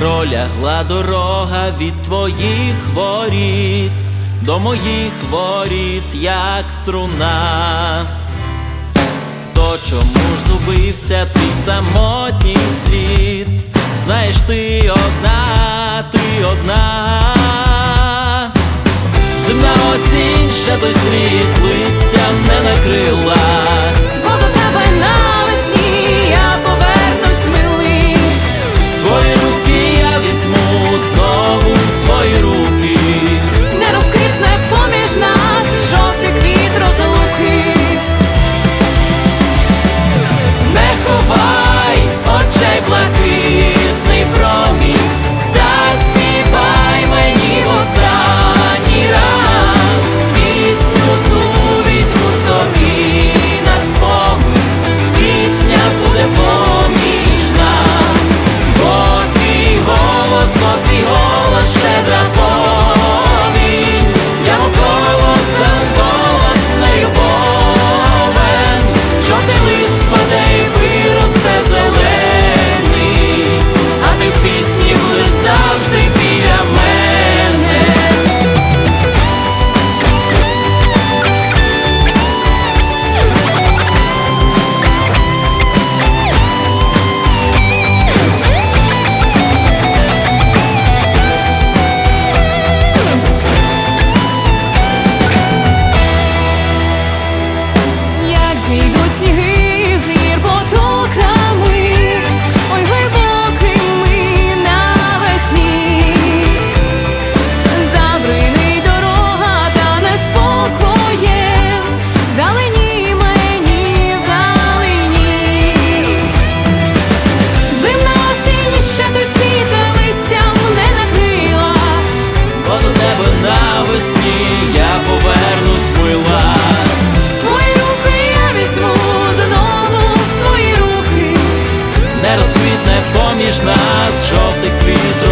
пролягла дорога від твоїх воріт, до моїх воріт, як струна, то чому ж зубився твій самотній слід, Знаєш, ти одна, ти одна, земна осінь ще до світ. Ніж нас жовтий квіт